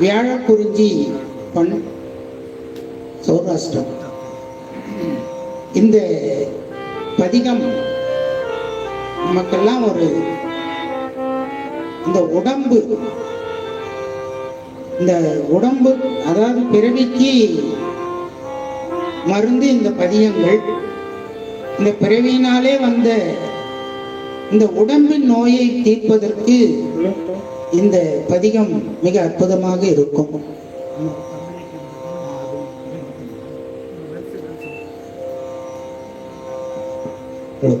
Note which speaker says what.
Speaker 1: வியாழக்குறிஞ்சி பண் சௌராஷ்டிரம். இந்த பதிகம் நமக்கெல்லாம் ஒரு இந்த உடம்பு இந்த உடம்பு அதாவது பிறவிக்கு மருந்து இந்த பதியங்கள் இந்த பிறவியினாலே வந்த இந்த உடம்பின் நோயை தீர்ப்பதற்கு இந்த பதிகம் மிக அற்புதமாக இருக்கும். தன